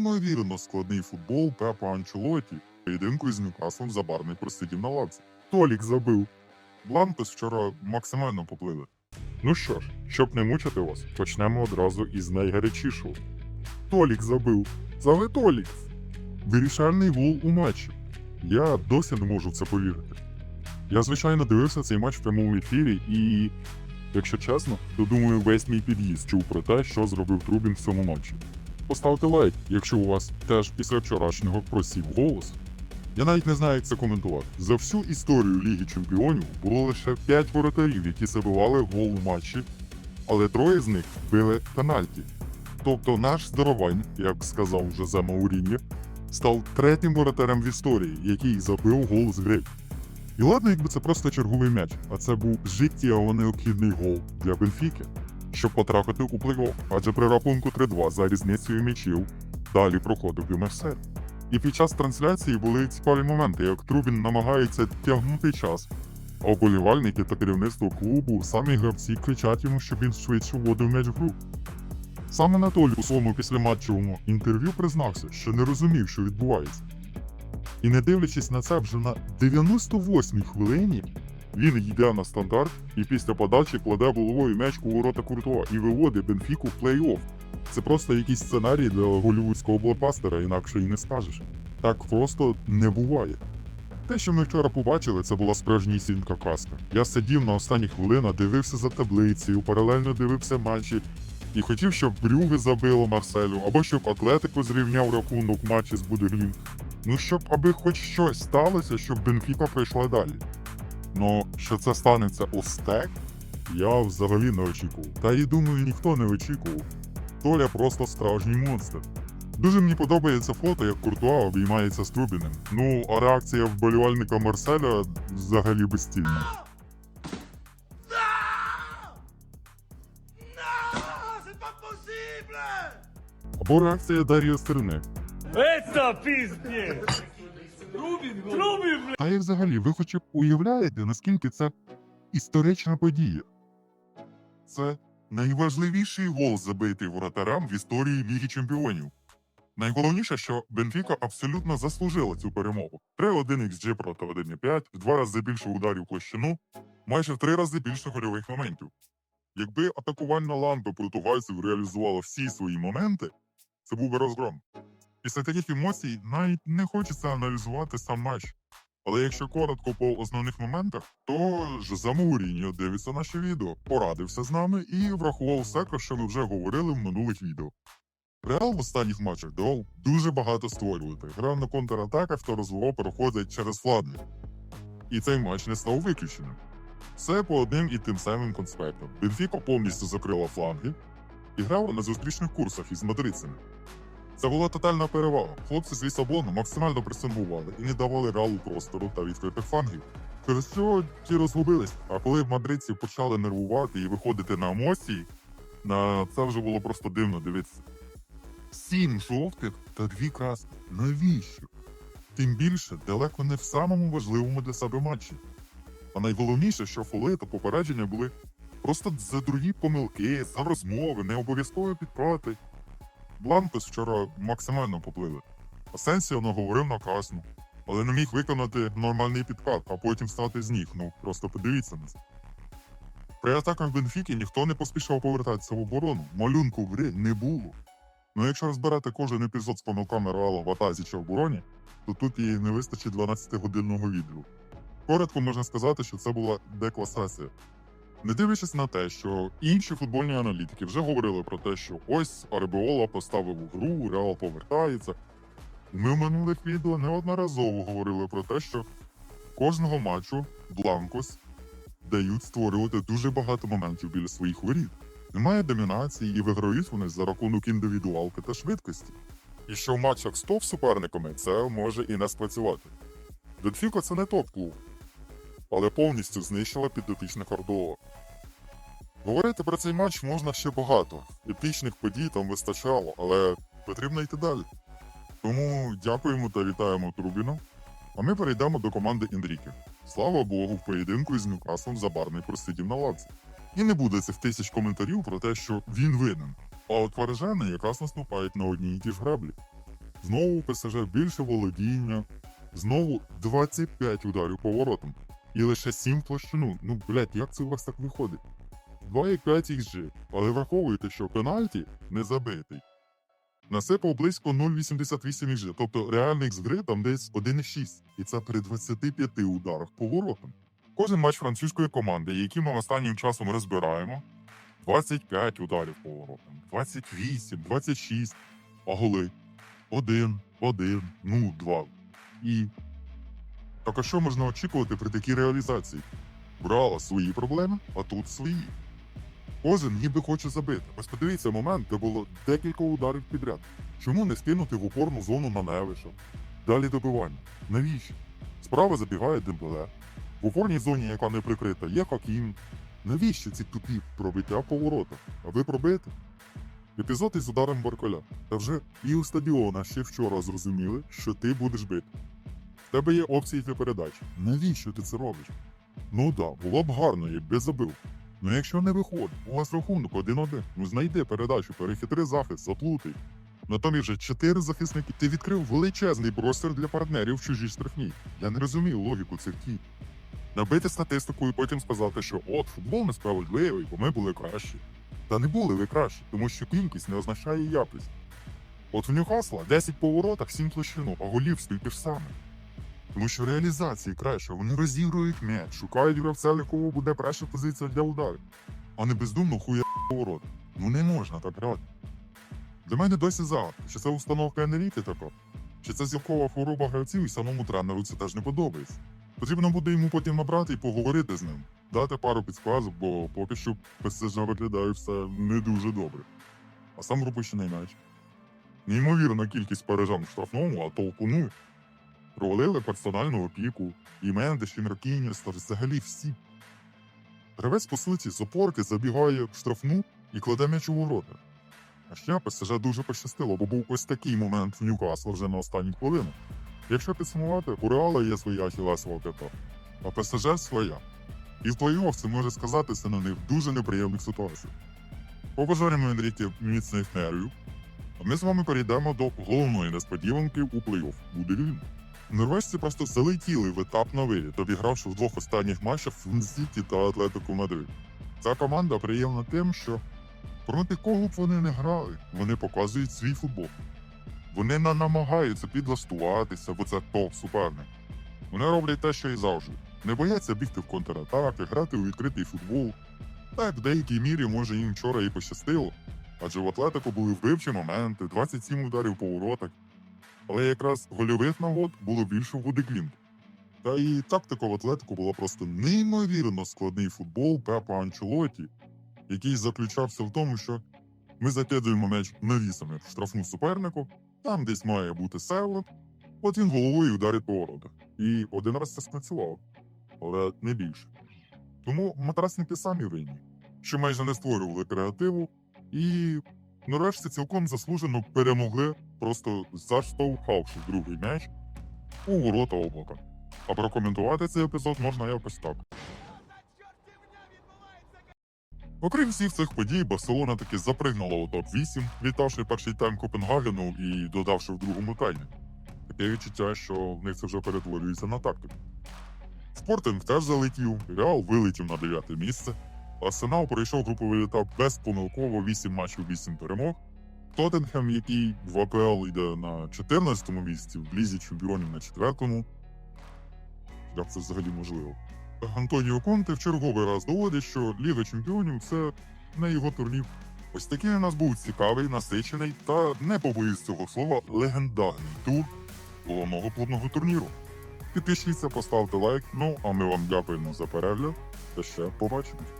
неймовірно складний футбол Пепа Анчелоті поєдинку із Ньюкаслом Забарний просидів на лавці. Толік забив. Бланкос вчора максимально поплили. Ну що ж, щоб не мучити вас, почнемо одразу із найгарячішого. Толік забив. Саме Толік. Вирішальний гол у матчі. Я досі не можу в це повірити. Я, звичайно, дивився цей матч в прямому ефірі і, якщо чесно, то думаю, весь мій під'їзд чув про те, що зробив Трубін в цьому матчі. Поставте лайк, якщо у вас теж після вчорашнього просів голос. Я навіть не знаю, як це коментувати. За всю історію Ліги Чемпіонів було лише 5 воротарів, які забивали гол у матчі, але троє з них били пенальті. Тобто наш здоровань, як сказав вже за Мауріньо, став третім воротарем в історії, який забив гол з гри. І ладно, якби це просто черговий м'яч, а це був життєво необхідний гол для Бенфіки, щоб потрапити у плей-офф, адже при рахунку 3-2 за різницею м'ячів далі проходив і Мерсет. І під час трансляції були цікаві моменти, як Трубін намагається тягнути час, а вболівальники та керівництво клубу самі гравці кричать йому, щоб він швидше вводив м'яч в гру. Саме Анатолій у своєму післяматчевому інтерв'ю признався, що не розумів, що відбувається. І не дивлячись на це, вже на 98-й хвилині він йде на стандарт і після подачі кладе головою м'яч у ворота Куртуа і виводить Бенфіку в плей-офф. Це просто якийсь сценарій для голівудського блокбастера, інакше і не скажеш. Так просто не буває. Те, що ми вчора побачили, це була справжнісінька казка. Я сидів на останніх хвилинах, дивився за таблицею, паралельно дивився матчі і хотів, щоб Брюги забило Марселю, або щоб Атлетико зрівняв рахунок матчі з Будерлін. Ну, щоб аби хоч щось сталося, щоб Бенфіка пройшла далі. Ну, що це станеться ось так, я взагалі не очікував. Та і думаю, ніхто не очікував. Толя просто справжній монстр. Дуже мені подобається фото, як Куртуа обіймається з Трубіним. Ну, а реакція вболівальника Марселя взагалі безцільна. Або реакція Дар'я Стерни. Это пиздец! Трубин, блядь! Та і взагалі, ви хоча б уявляєте, наскільки це історична подія? Це найважливіший гол, забитий воротарям в історії Ліги Чемпіонів. Найголовніше, що Бенфіка абсолютно заслужила цю перемогу. 3-1 XG проти 1,5, в два рази більше ударів площину, майже в три рази більше гольових моментів. Якби атакувальна лампа португальців реалізувала всі свої моменти, це був би розгром. Після таких емоцій навіть не хочеться аналізувати сам матч. Але якщо коротко по основних моментах, то Жозе Мауріньо дивиться наші відео, порадився з нами і врахував все, про що ми вже говорили в минулих відео. Реал в останніх матчах давав дуже багато створювати. Грав на контратаках та розвивав переходить через фланги. І цей матч не став виключенням. Все по одним і тим самим конспектам. Бенфіка повністю закрила фланги і грала на зустрічних курсах із мадридцями. Це була тотальна перевага. Хлопці з Лісабону максимально пресингували і не давали реалу простору та відкритих флангів. Через що ті розгубились. А коли мадридці почали нервувати і виходити на емоції, на це вже було просто дивно дивитися. Сім жовтих та дві краски. Навіщо? Тим більше далеко не в самому важливому для себе матчі. А найголовніше, що фоли та попередження були просто за другі помилки, за розмови, не обов'язково підправити. Бланкос вчора максимально поплили. Асенсіо наговорив на красну, але не міг виконати нормальний підкат, а потім стати з ніг. Ну просто подивіться на це. При атаках Бенфіки ніхто не поспішав повертатися в оборону. Малюнку в грі не було. Ну якщо розбирати кожен епізод з помилками Реала в атазі чи обороні, то тут і не вистачить 12-годинного відео. Коротко можна сказати, що це була декласація. Не дивлячись на те, що інші футбольні аналітики вже говорили про те, що ось Аребіола поставив у гру, Реал повертається. Ми в минулих відео неодноразово говорили про те, що кожного матчу Бланкос дають створювати дуже багато моментів біля своїх воріт. Немає домінації і виграють вони за рахунок індивідуалки та швидкості. І що в матчах з топ-суперниками це може і не спрацювати. Бенфіка це не топ-клуб, але повністю знищила підопічних Ардола. Говорити про цей матч можна ще багато. Епічних подій там вистачало, але потрібно йти далі. Тому дякуємо та вітаємо Трубіна. А ми перейдемо до команди Інріки. Слава Богу, в поєдинку із Ньюкаслом Забарний просидів на лавці. І не буде цих тисяч коментарів про те, що він винен. А от парижани якраз наступають на одній і ті ж граблі. Знову ПСЖ більше володіння, знову 25 ударів поворотом. І лише 7 в площину. Ну, блядь, як це у вас так виходить? 2,5 XG, але враховуйте, що пенальті не забитий. Насипав близько 0,88 XG, тобто реальний гри там десь 1,6. І це при 25 ударах поворотом. Кожен матч французької команди, який ми останнім часом розбираємо, 25 ударів поворотом, 28, 26, а голи 1, 1, ну 2. І так а що можна очікувати при такій реалізації? Брала свої проблеми, а тут свої. Кожен ніби хоче забити. Ось подивіться момент, де було декілька ударів підряд. Чому не скинути в опорну зону на Невиша? Далі добивання. Навіщо? Справа забігає Дембеле. В опорній зоні, яка не прикрита, є Хакім. Навіщо ці тупі пробиття по воротах? А ви пробите? Епізод із ударом Барколя. Та вже і у стадіона ще вчора зрозуміли, що ти будеш бити. В тебе є опції для передачі. Навіщо ти це робиш? Ну да, було б гарно, якби забив. Ну якщо не виходить, у вас рахунок 1-1. Ну знайди передачу, перехитри захист, заплутай. Натомість вже чотири захисники. Ти відкрив величезний простір для партнерів в чужій штрафній. Я не розумію логіку цих дій. Набити статистику і потім сказати, що от футбол несправедливий, бо ми були кращі. Та не були ви кращі, тому що кількість не означає якість. От в Ньюкасла 10 поворотах, 7 площину, а голів стільки ж саме. Тому що в реалізації краще, вони розігрують м'яч, шукають гравця, для кого буде перша позиція для ударів, а не бездумно хуя поворот. Ну не можна так грати. Для мене досі загадка, чи це установка енеліти така, чи це зілкова хвороба гравців і самому тренеру це теж не подобається. Потрібно буде йому потім набрати і поговорити з ним, дати пару підсказок, бо поки що ПСЖ виглядає все не дуже добре. А сам пропущений м'яч. Неймовірна кількість парижан в штрафному, а толку нуль. Провалили персональну опіку, і Мендеш, і Маркініс, та взагалі всі. Гравець, по суті, з опорки забігає в штрафну і кладе м'яч у ворота. А ще ПСЖ дуже пощастило, бо був ось такий момент в Ньюкасла вже на останню хвилину. Якщо підсумувати, у Реала є своя ахілесова п'ята, а ПСЖ своя. І в плей-офф це може сказатися на них в дуже неприємних ситуаціях. Побажаємо Енріке міцних нервів, а ми з вами перейдемо до головної несподіванки у плей-офф. Буде він. Норвежці просто залетіли в етап на виліт, обігравши в двох останніх матчах Фунсіті та Атлетику Мадрид. Ця команда приємна тим, що проти кого б вони не грали, вони показують свій футбол. Вони не намагаються підлаштуватися, бо це топ суперник. Вони роблять те, що і завжди. Не бояться бігти в контратаки, грати у відкритий футбол. Так, в деякій мірі, може, їм вчора і пощастило, адже в Атлетику були вбивчі моменти, 27 ударів по воротах. Але якраз гольових нагод було більше в Гудеклінт. Та і тактика в Атлетику була просто неймовірно складний футбол Пепа Анчелоті, який заключався в тому, що ми закидуємо м'яч навісами в штрафну супернику, там десь має бути севлот, от він головою ударить по воротах. І один раз це спрацювало, але не більше. Тому матрасники самі винні, що майже не створювали креативу, і норвежці цілком заслужено перемогли, просто заштовхавши другий м'яч у ворота облака. А прокоментувати цей епізод можна якось так. Окрім всіх цих подій, Барселона таки запригнула у топ-8, вітавши перший тайм Копенгагену і додавши в другому таймі. Таке відчуття, що в них це вже перетворюється на тактику. Спортинг теж залетів, Реал вилетів на дев'яте місце. Арсенал пройшов груповий етап безпомилково 8 матчів 8 перемог. Тоттенхем, який в АПЛ йде на 14-му місці, в лізі чемпіонів на 4-му. Як це взагалі можливо? Антоніо Конте в черговий раз доводить, що Ліга Чемпіонів це не його турнір. Ось такий у нас був цікавий, насичений та не побоюсь цього слова легендарний тур головного плодного турніру. Підпишіться, поставте лайк. Ну а ми вам дякуємо за перегляд та ще побачимось.